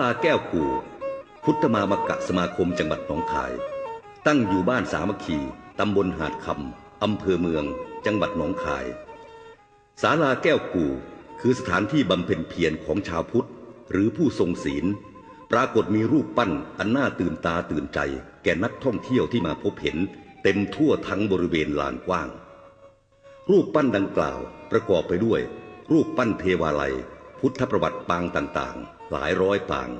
ลาแก้วกู่ พุทธมามกะสมาคมจังหวัดหนองคาย ตั้งอยู่บ้านสามัคคีตำบลหาดคำอำเภอเมือง จังหวัดหนองคายศาลาแก้วกู่คือสถานที่บำเพ็ญเพียรของชาวพุทธ หรือผู้ทรงศีล ปรากฏมีรูปปั้นอันน่าตื่นตาตื่นใจ แก่นักท่องเที่ยวที่มาพบเห็น เต็มทั่วทั้งบริเวณลานกว้าง รูปปั้นดังกล่าวประกอบไปด้วย รูปปั้นเทวาลัย พุทธประวัติปางต่างๆ หลายร้อยปาง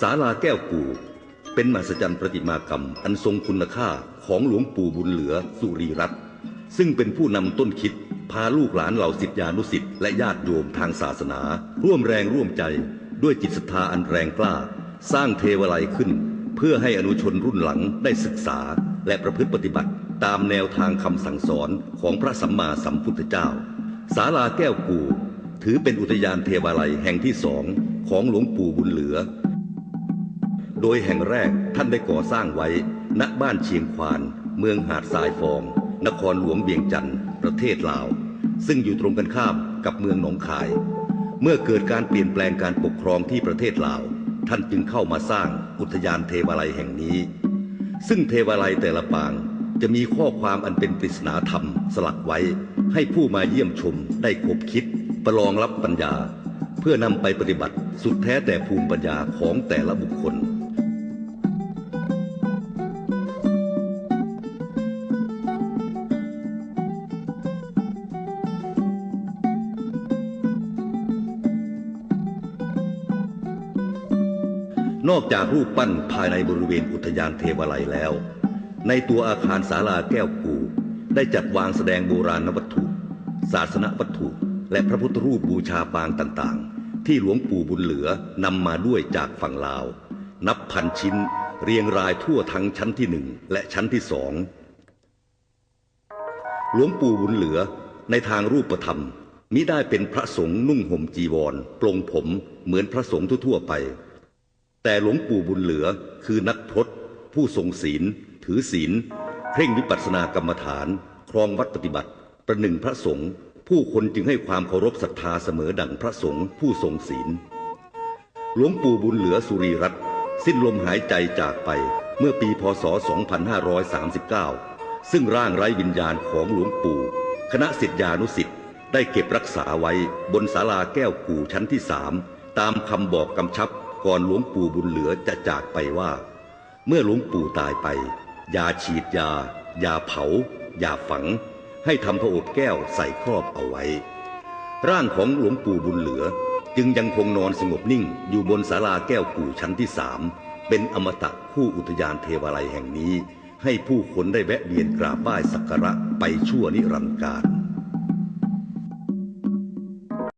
ศาลาแก้วกู่เป็นมหัศจรรย์ประติมากรรมอันทรงคุณค่าของหลวงปู่บุญเหลือสุรีรัตน์ซึ่งเป็นผู้นำต้นคิดพาลูกหลานเหล่าศิษยานุศิษย์และญาติโยมทางศาสนา ร่วมแรงร่วมใจด้วยจิตศรัทธาอันแรงกล้า สร้างเทวาลัยขึ้น เพื่อให้อนุชนรุ่นหลังได้ศึกษาและประพฤติปฏิบัติ ตามแนวทางคำสั่งสอนของพระสัมมาสัมพุทธเจ้า ศาลาแก้วกูถือเป็นอุทยานเทวาลัยแห่งที่สองของหลวงปู่บุญเหลือ โดยแห่งแรกท่านได้ก่อสร้างไว้ณบ้านเชียงควาน เมืองหาดทรายฟอง นครหลวงเวียงจันทร์ประเทศลาว ซึ่งอยู่ตรงกันข้ามกับเมืองหนองคาย เมื่อเกิดการเปลี่ยนแปลงการปกครองที่ประเทศลาว ท่านจึงเข้ามาสร้างอุทยานเทวาลัยแห่งนี้ ซึ่งเทวาลัยแต่ละปาง จะมีข้อความอันเป็นปริศนาธรรมสลักไว้ ให้ผู้มาเยี่ยมชมได้คบคิด ประลองรับปัญญา เพื่อนำไปปฏิบัติสุดแท้แต่ภูมิปัญญาของแต่ละบุคคลนอกจากรูปปั้นภายในบริเวณอุทยานเทวาลัยแล้ว ในตัวอาคารศาลาแก้วกูได้จัดวางแสดงโบราณวัตถุ ศาสนวัตถุ และพระพุทธรูปบูชาปางต่างๆ ที่หลวงปู่บุญเหลือนำมาด้วยจากฝั่งลาว นับพันชิ้น เรียงรายทั่วทั้งชั้นที่หนึ่งและชั้นที่สองหลวงปู่บุญเหลือในทางรูปธรรมมิได้เป็นพระสงฆ์นุ่งห่มจีวรปลงผมเหมือนพระสงฆ์ทั่วไป แต่หลวงปู่บุญเหลือคือนักพรตผู้ทรงศีล ถือศีลเคร่งวิปัสสนากรรมฐาน ครองวัดปฏิบัติ ประหนึ่งพระสงฆ์ผู้คนจึงให้ความเคารพศรัทธาเสมอดังพระสงฆ์ผู้ทรงศีล หลวงปู่บุญเหลือสุรีรัตน์สิ้นลมหายใจจากไปเมื่อปีพศ 2539 ซึ่งร่างไร้วิญญาณของหลวงปู่ คณะศิษยานุศิษย์ได้เก็บรักษาไว้บนศาลาแก้วกู่ชั้นที่สามตามคำบอกกำชับก่อนหลวงปู่บุญเหลือจะจากไปว่า เมื่อหลวงปู่ตายไป ย่าฉีดยาอย่าเผาอย่าฝัง ให้ทำพระโอษแก้วใส่ครอบเอาไว้ ร่างของหลวงปู่บุญเหลือจึงยังคงนอนสงบนิ่งอยู่บนศาลาแก้วกู่ชั้นที่สามเป็นอมตะคู่อุทยานเทวาลัยแห่งนี้ ให้ผู้คนได้แวะเวียนกราบไหว้สักการะไปชั่วนิรันดร์การ